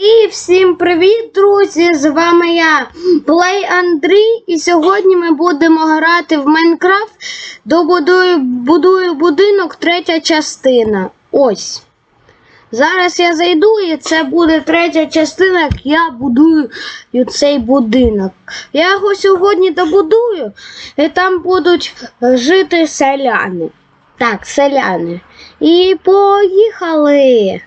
І всім привіт, друзі! З вами я, Плей Андрій, і сьогодні ми будемо грати в Майнкрафт. Добудую будую будинок, третя частина. Ось. Зараз я зайду, і це буде третя частина, як я будую цей будинок. Я його сьогодні добудую, і там будуть жити селяни. Так, селяни. І поїхали.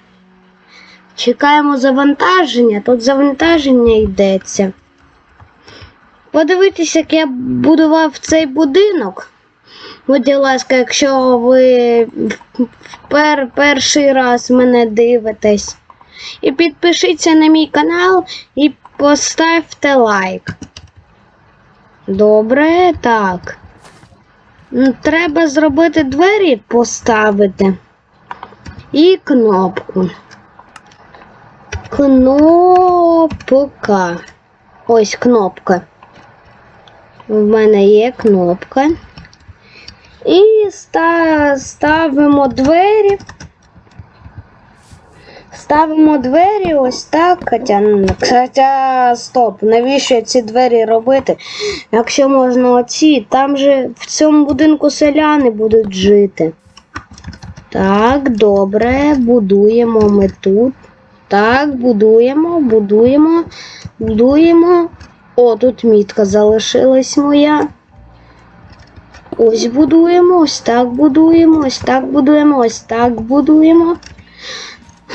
Чекаємо завантаження. Тут завантаження йдеться. Подивіться, як я будував цей будинок. Будь ласка, якщо ви пер, перший раз мене дивитесь. І підпишіться на мій канал і поставте лайк. Добре, так. Треба зробити двері поставити. І кнопку. Кнопка. Ось кнопка. У мене є кнопка. І ставимо двері. Ставимо двері ось так. Хоча стоп, навіщо ці двері робити? Якщо можна оці, там же в цьому будинку селяни будуть жити. Так, добре, будуємо ми тут. Так, будуємо, будуємо, будуємо. О, тут мітка залишилась моя. Ось будуємо, ось так будуємо, ось так будуємо, ось так будуємо.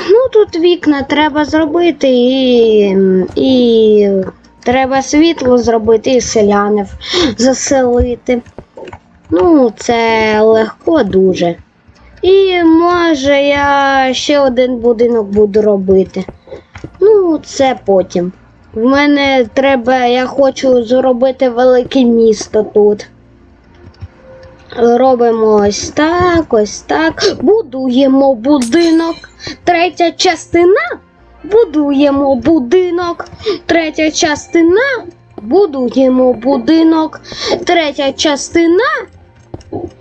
Ну, тут вікна треба зробити і, і треба світло зробити і селянів заселити. Ну, це легко дуже. І може я ще один будинок буду робити. Ну, це потім. В мене треба, я хочу зробити велике місто тут. Робимо ось так, ось так. Будуємо будинок. Третя частина. Будуємо будинок. Третя частина. Будуємо будинок. Третя частина.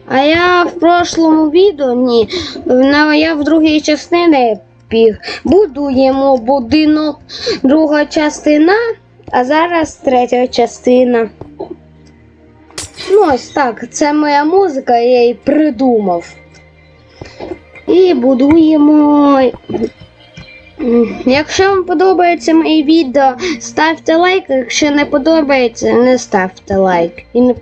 А я в прошлому відео ні. Я в другій частині піг. Будуємо будинок. Друга частина, а зараз третя частина. Ну, ось так. Це моя музика, я її придумав. І будуємо. Якщо вам подобається моє відео, ставте лайк. Якщо не подобається, не ставте лайк. І, не...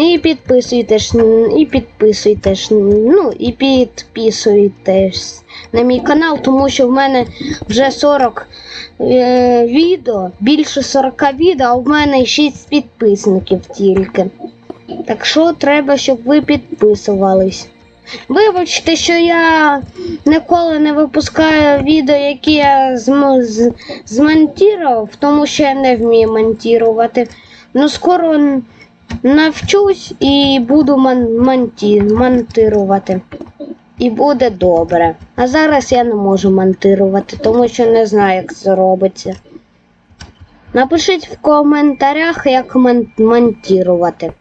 і підписуйтесь, і підписуйтесь, ну і підписуйтесь на мій канал, тому що в мене вже 40 е, відео, більше 40 відео, а в мене 6 підписників тільки. Так що треба, щоб ви підписувались. Вибачте, що я ніколи не випускаю відео, які я змонтував, тому що я не вмію монтувати. Ну, скоро навчусь і буду мон- монті- монтувати. І буде добре. А зараз я не можу монтувати, тому що не знаю, як це робиться. Напишіть в коментарях, як мон- монтувати.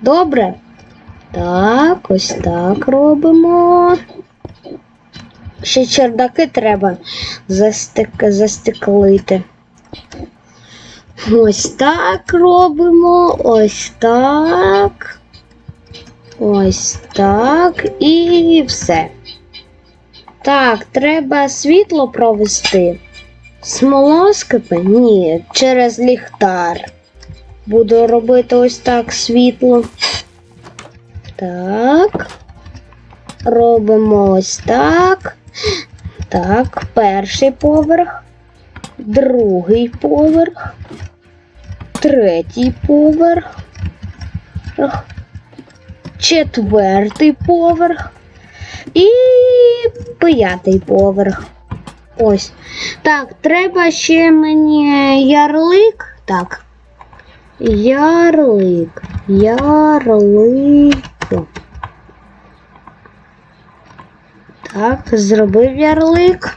Добре? Так, ось так робимо. Ще чердаки треба застик... застеклити. Ось так робимо. Ось так. Ось так. І все. Так, треба світло провести. Смолоскипи? Ні, через ліхтар. Буду робити ось так світло. Так. Робимо ось так. Так, перший поверх, другий поверх, третій поверх, четвертий поверх і п'ятий поверх. Ось. Так, треба ще мені ярлик. Так. Ярлик. Ярлик. Так, зробив ярлик.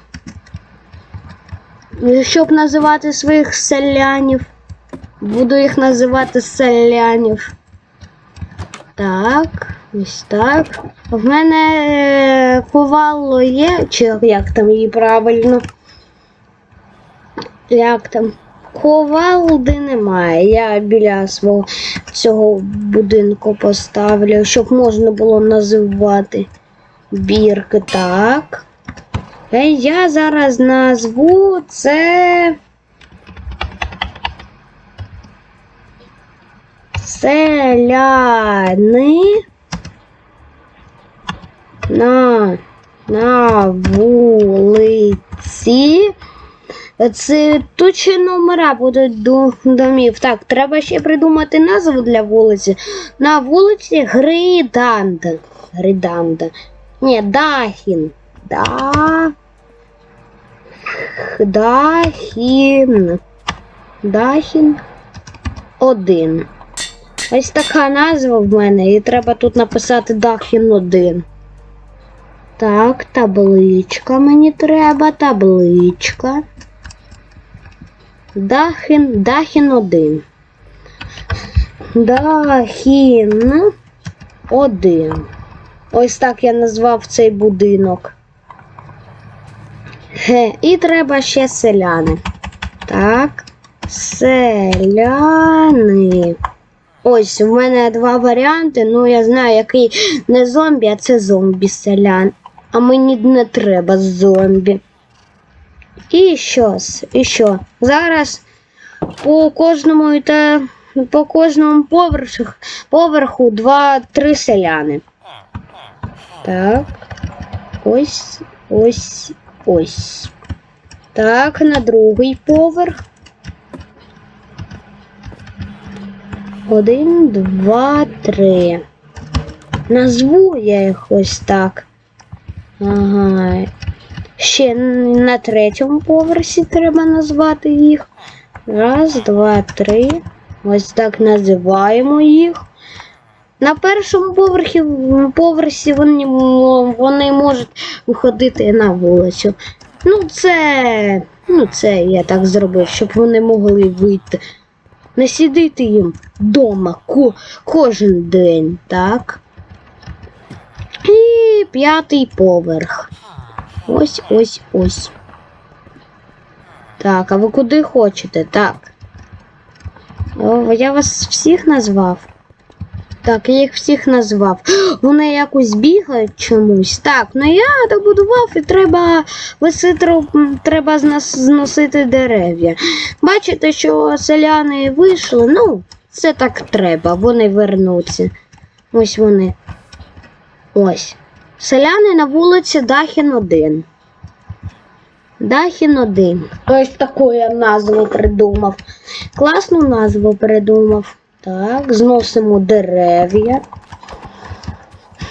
Щоб називати своїх селянів. Буду їх називати селянів. Так, ось так. В мене е, ковало є, чи як там її правильно. Як там? Ковалди немає. Я біля свого цього будинку поставлю, щоб можна було називати бірки. Так. Я зараз назву це. Селяни на, на вулиці. Це тут ще номера будуть до домів. Так, треба ще придумати назву для вулиці. На вулиці Гриданда. Гриданда. Ні, Дахін. Да. Дахін. Дахін. Один. Ось така назва в мене, і треба тут написати Дахін 1. Так, табличка мені треба, табличка. Дахін, Дахін 1. Дахін 1. Ось так я назвав цей будинок. Ге, і треба ще селяни. Так. Селяни. Ось, у мене два варіанти. Ну, я знаю, який не зомбі, а це зомбі селян. А мені не треба зомбі. І щось, і що? Зараз по кожному та по кожному поверху, поверху два-три селяни. Так. Ось, ось, ось. Так, на другий поверх. Один, два, три. Назву я їх ось так. Ага. Ще на третьому поверсі треба назвати їх. Раз, два, три. Ось так називаємо їх. На першому поверхі, поверсі вони, вони можуть виходити на вулицю. Ну, це. Ну, це я так зробив, щоб вони могли вийти. Не сидіти їм вдома ко, кожен день, так? І п'ятий поверх. Ось, ось, ось. Так, а ви куди хочете? Так. О, я вас всіх назвав. Так, я їх всіх назвав. Вони якось бігають чомусь. Так, ну я добудував і треба виситру, треба зносити дерев'я. Бачите, що селяни вийшли, ну, це так треба, вони вернуться. Ось вони. Ось. Селяни на вулиці Дахін 1. Дахін 1. Ось таку я назву придумав. Класну назву придумав. Так, зносимо дерев'я.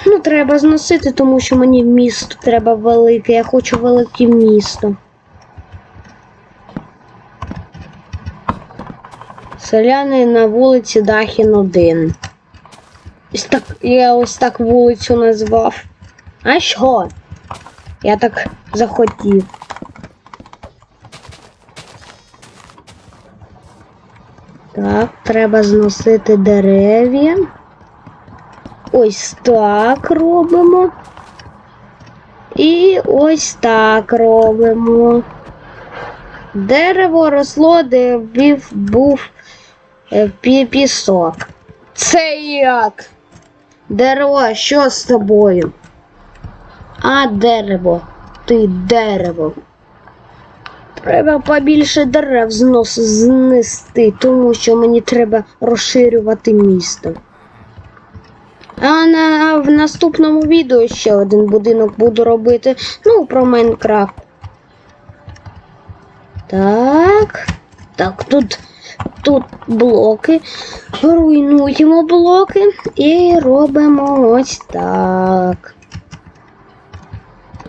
Ну, треба зносити, тому що мені місто треба велике. Я хочу велике місто. Селяни на вулиці Дахін 1. Ось так, я ось так вулицю назвав. А що? Я так захотів. Так, треба зносити дерев'я. Ось так робимо. І ось так робимо. Дерево росло, де був, е, пі- пісок. Це як? Дерево, що з тобою? А дерево, ти дерево. Треба побільше дерев знос знести, тому що мені треба розширювати місто. А на, в наступному відео ще один будинок буду робити. Ну, про Майнкрафт. Так. Так, тут, тут блоки. Руйнуємо блоки і робимо ось так.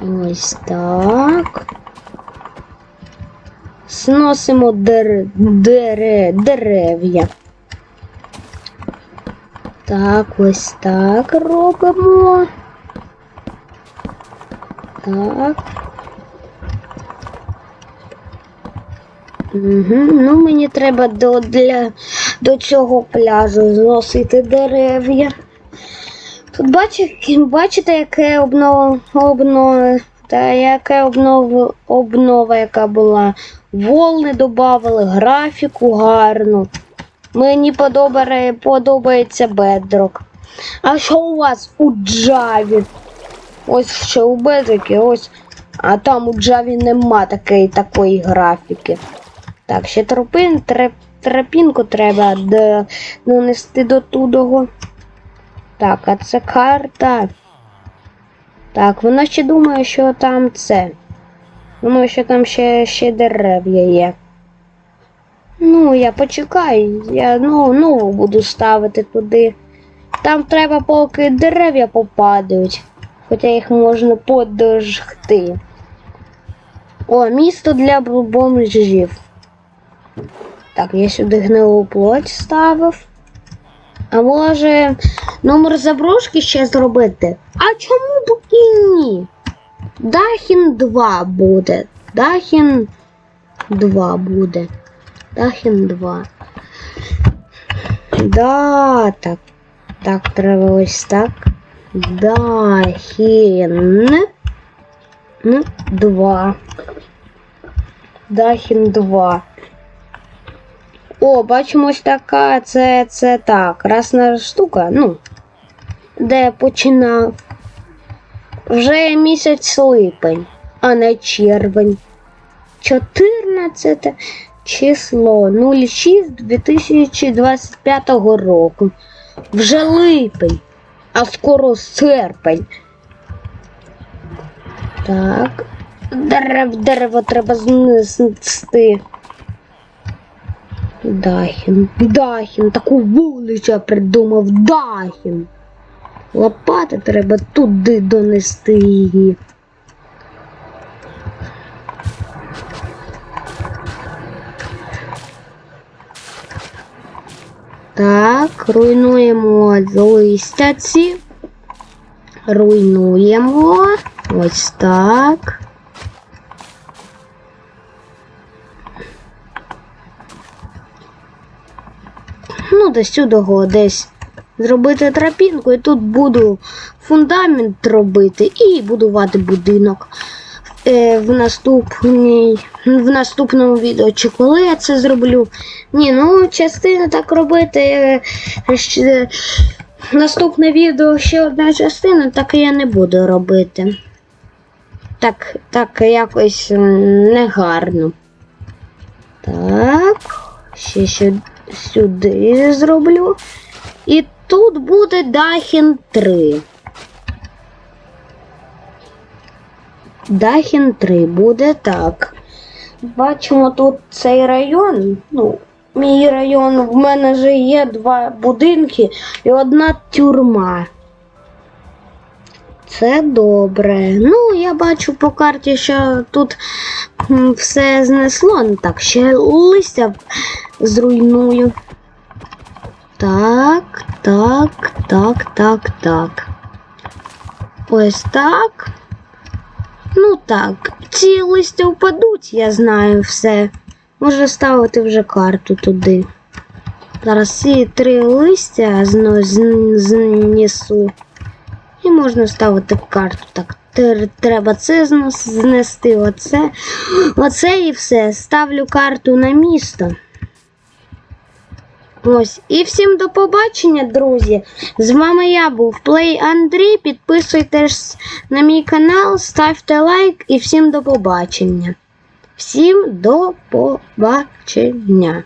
Ось так. Сносимо дер... Дере... дерев'я. Так, ось так робимо. Так. Угу. Ну, мені треба до, для, до цього пляжу зносити дерев'я. Тут бачите, бачите, яке обно, обно, Та яка обнова, обнова, яка була. Волни додавали, графіку гарну. Мені подобає, подобається бедрок. А що у вас у Джаві? Ось ще у бедрокі, ось. А там у Джаві нема такої, такої графіки. Так, ще тропин, треп, тропінку треба донести до тудого. Так, а це карта. Так, вона ще думає, що там це. Думаю, що там ще, ще дерев'я є. Ну, я почекаю, я ну, нову буду ставити туди. Там треба, поки дерев'я попадають. Хоча їх можна подожгти. О, місто для бомжів. Так, я сюди гнилу плоть ставив. А може номер заброшки ще зробити? А чому б ні? Дахін 2 буде. Дахін 2 буде. Дахін 2. Да, так. Так, треба ось так. Дахін 2. Дахін 2. О, бачимо ось така, це, це так. Разна штука, ну, де починав. Вже місяць липень, а не червень. 14 число 06 2025 року. Вже липень, а скоро серпень. Так. Дерев, дерево треба знести. Дахін. Дахін. Таку вулицю я придумав. Дахін. Лопати треба туди донести її. Так, руйнуємо листя ці. Руйнуємо. Ось так. Ну, до сюди десь зробити тропінку, і тут буду фундамент робити і будувати будинок. Е, в, наступній, в наступному відео, чи коли я це зроблю. Ні, ну частини так робити. е, ще- Наступне відео ще одна частина, так я не буду робити. Так, так якось негарно. Так, ще сю- сюди зроблю. І тут буде Дахін 3. Дахін 3 буде так. Бачимо тут цей район. Ну, мій район, в мене вже є два будинки і одна тюрма. Це добре. Ну, я бачу по карті, що тут все знесло. Ну, Так, ще листя зруйную. Так, так, так, так, так. Ось так. Ну так, ці листя впадуть, я знаю все. Можна ставити вже карту туди. Зараз ці три листя знесу. І можна ставити карту. Так, треба це знести, оце. Оце і все. Ставлю карту на місто. Ось. І всім до побачення, друзі. З вами я був Плей Андрій. Підписуйтесь на мій канал, ставте лайк і всім до побачення. Всім до побачення.